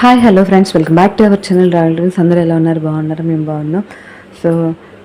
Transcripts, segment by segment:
Hi hello friends welcome back to our channel royal అందరూ ఎలా ఉన్నారు? బాగున్నారు? మేము బాగున్నాం. సో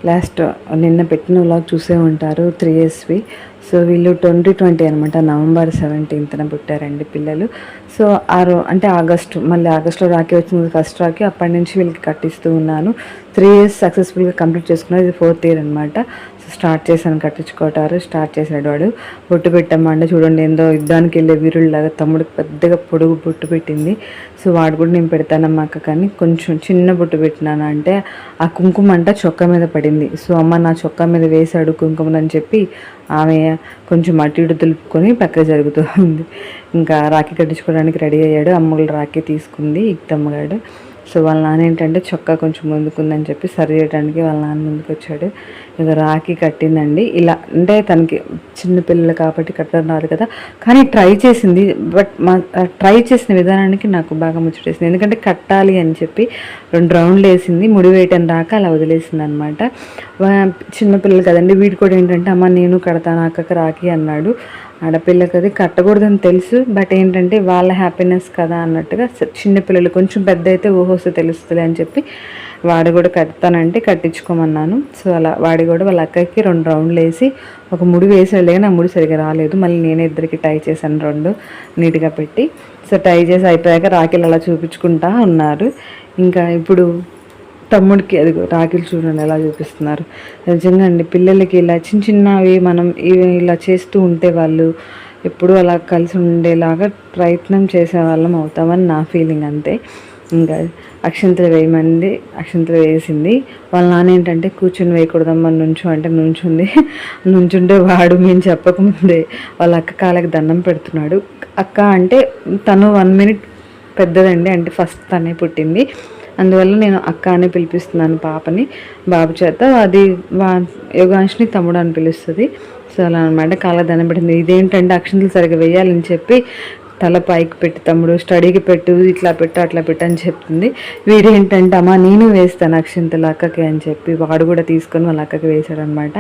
లాస్ట్ నిన్న పెట్టిన వ్లాగ్ చూసే ఉంటారు. త్రీ ఇయర్స్వి సో వీళ్ళు ట్వంటీ ట్వంటీ అనమాట నవంబర్ సెవెంటీన్త్న పుట్టారండి పిల్లలు. సో ఆ రో అంటే ఆగస్టు మళ్ళీ ఆగస్టులో రాఖీ వచ్చింది ఫస్ట్ రాఖీ అప్పటి నుంచి వీళ్ళకి కట్టిస్తూ ఉన్నాను. త్రీ ఇయర్స్ సక్సెస్ఫుల్గా కంప్లీట్ చేసుకున్నారు ఇది ఫోర్త్ ఇయర్ అనమాట సో స్టార్ట్ చేశాను కట్టించుకోవటారు స్టార్ట్ చేశాడు వాడు. బొట్టు పెట్టామంటే చూడండి ఏందో యుద్ధానికి వెళ్ళే వీరుల్లాగా తమ్ముడికి పెద్దగా పొడుగు బొట్టు పెట్టింది. సో వాడు కూడా నేను పెడతానమ్మా అక్క కానీ కొంచెం చిన్న బొట్టు పెట్టినాను అంటే ఆ కుంకుమ అంట చొక్క మీద పడింది. సో అమ్మ నా చొక్క మీద వేశాడు కుంకుమని చెప్పి ఆమె కొంచెం అటు ఇటు దులుపుకొని పక్క జరుగుతూ ఉంది. ఇంకా రాఖీ కట్టించుకోవడానికి రెడీ అయ్యాడు. అమ్మలు రాఖీ తీసుకుంది ఇద్దమ్మగాడు సో వాళ్ళ నాన్న ఏంటంటే చొక్కా కొంచెం ముందుకుందని చెప్పి సరి చేయడానికి వాళ్ళ నాన్న ముందుకు వచ్చాడు ఏదో రాఖీ కట్టిందండి. ఇలా అంటే తనకి చిన్న పిల్లలు కాబట్టి కట్టడం రాదు కదా. కానీ ట్రై చేసింది. బట్ మా ట్రై చేసిన విధానానికి నాకు బాగా ముచ్చటేసింది ఎందుకంటే కట్టాలి అని చెప్పి రెండు రౌండ్లు వేసింది. ముడి వేయటం రాక అలా వదిలేసింది అనమాట చిన్నపిల్లలు కదండి. వీడు కూడా ఏంటంటే అమ్మ నేను కడతాను అక్కకి రాఖీ అన్నాడు. ఆడపిల్లకి అది కట్టకూడదని తెలుసు. బట్ ఏంటంటే వాళ్ళ హ్యాపీనెస్ కదా అన్నట్టుగా చిన్నపిల్లలు కొంచెం పెద్ద అయితే ఊహొస్తే తెలుస్తుంది అని చెప్పి వాడు కూడా కడతానంటే కట్టించుకోమన్నాను. సో అలా వాడి కూడా వాళ్ళ అక్కకి రెండు రౌండ్లు వేసి ఒక ముడి వేసి వెళ్ళగా నా ముడి సరిగా రాలేదు. మళ్ళీ నేనే ఇద్దరికి టై చేశాను రెండు నీట్గా పెట్టి. సో టై చేసి అయిపోయాక రాఖీలు అలా చూపించుకుంటా ఉన్నారు. ఇంకా ఇప్పుడు తమ్ముడికి అది రాఖీలు చూడండి ఎలా చూపిస్తున్నారు. నిజంగా అండి పిల్లలకి ఇలా చిన్న చిన్నవి మనం ఇలా చేస్తూ ఉంటే వాళ్ళు ఎప్పుడు అలా కలిసి ఉండేలాగా ప్రయత్నం చేసే వాళ్ళం అవుతామని నా ఫీలింగ్ అంతే. ఇంకా అక్షంతలు వేయమంది అక్షంతలు వేసింది. వాళ్ళ నాన్న ఏంటంటే కూర్చొని వేయకూడదమ్మా నుంచు అంటే నుంచుంది. నుంచుంటే వాడు మేము చెప్పకముందే వాళ్ళ అక్క కాళ్ళకి దండం పెడుతున్నాడు. అక్క అంటే తను వన్ మినిట్ పెద్దదండి అంటే ఫస్ట్ తనే పుట్టింది. అందువల్ల నేను అక్క అని పిలిపిస్తున్నాను పాపని బాబు చేత. అది వా యోగాంష్ని తమ్ముడు అని పిలుస్తుంది. సో అలా అనమాట కాళ్ళ దండం పెట్టింది. ఇదేంటంటే అక్షంతలు సరిగ్గా వేయాలని చెప్పి తల పైకి పెట్టి తమ్ముడు స్టడీకి పెట్టు ఇట్లా పెట్టు అట్లా పెట్టు అని చెప్తుంది. వీడేంటంటే అమ్మా నేను వేస్తాను అక్షింతలు అక్కకి అని చెప్పి వాడు కూడా తీసుకొని వాళ్ళ అక్కకి వేశాడు అనమాట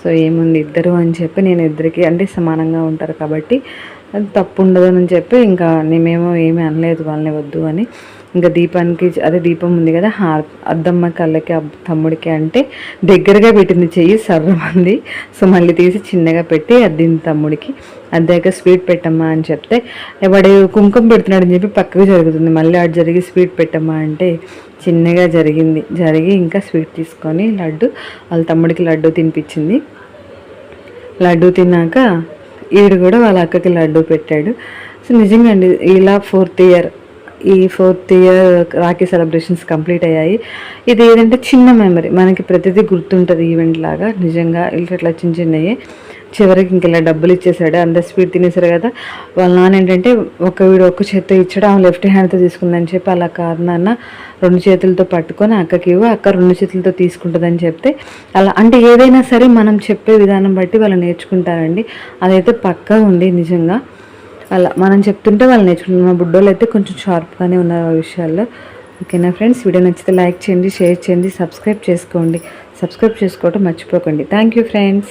సో ఏముంది ఇద్దరు అని చెప్పి నేను ఇద్దరికి అంటే సమానంగా ఉంటారు కాబట్టి అది తప్పు ఉండదని చెప్పి ఇంకా మేమేమో ఏమీ అనలేదు వాళ్ళని వద్దు అని. ఇంకా దీపానికి అదే దీపం ఉంది కదా అద్దమ్మ కళ్ళకి తమ్ముడికి అంటే దగ్గరగా పెట్టింది చెయ్యి సర్రమంది సో మళ్ళీ తీసి చిన్నగా పెట్టి అద్దింది తమ్ముడికి. అద్దాక స్వీట్ పెట్టమ్మా అని చెప్తే వాడు కుంకుమ పెడుతున్నాడు అని చెప్పి పక్కకు జరుగుతుంది. మళ్ళీ అటు జరిగి స్వీట్ పెట్టమ్మా అంటే చిన్నగా జరిగింది. జరిగి ఇంకా స్వీట్ తీసుకొని లడ్డు వాళ్ళ తమ్ముడికి లడ్డు తినిపించింది. లడ్డు తిన్నాక ఈడు కూడా వాళ్ళ అక్కకి లడ్డు పెట్టాడు. సో నిజంగా అండి ఇలా ఫోర్త్ ఇయర్ ఈ fourth year Rakhi celebrations complete అయ్యాయి. ఇది ఏదంటే చిన్న మెమరీ మనకి ప్రతిదీ గుర్తుంటుంది ఈవెంట్ లాగా నిజంగా ఇట్లా చిన్న చిన్నవి చివరికి ఇంక ఇలా డబ్బులు ఇచ్చేసాడు అందరు స్వీట్ తినేసారు కదా. వాళ్ళ నాన్న ఏంటంటే ఒక వీడు ఒక్క చేత్తో ఇచ్చాడు ఆమె లెఫ్ట్ హ్యాండ్తో తీసుకుందని చెప్పి అలా కారణాన్న రెండు చేతులతో పట్టుకొని అక్కకి ఇవ్వ అక్క రెండు చేతులతో తీసుకుంటుందని చెప్తే అలా అంటే ఏదైనా సరే మనం చెప్పే విధానం బట్టి వాళ్ళు నేర్చుకుంటారండి. అదైతే పక్కా ఉంది నిజంగా. అలా మనం చెప్తుంటే వాళ్ళు నేర్చుకుంటారు. మా బుడ్డోళ్ళు అయితే కొంచెం షార్ప్గానే ఉన్నారు ఆ విషయాల్లో. ఓకేనా ఫ్రెండ్స్? వీడియో నచ్చితే లైక్ చేయండి షేర్ చేయండి సబ్స్క్రైబ్ చేసుకోండి. సబ్స్క్రైబ్ చేసుకోవటం మర్చిపోకండి. Thank you friends.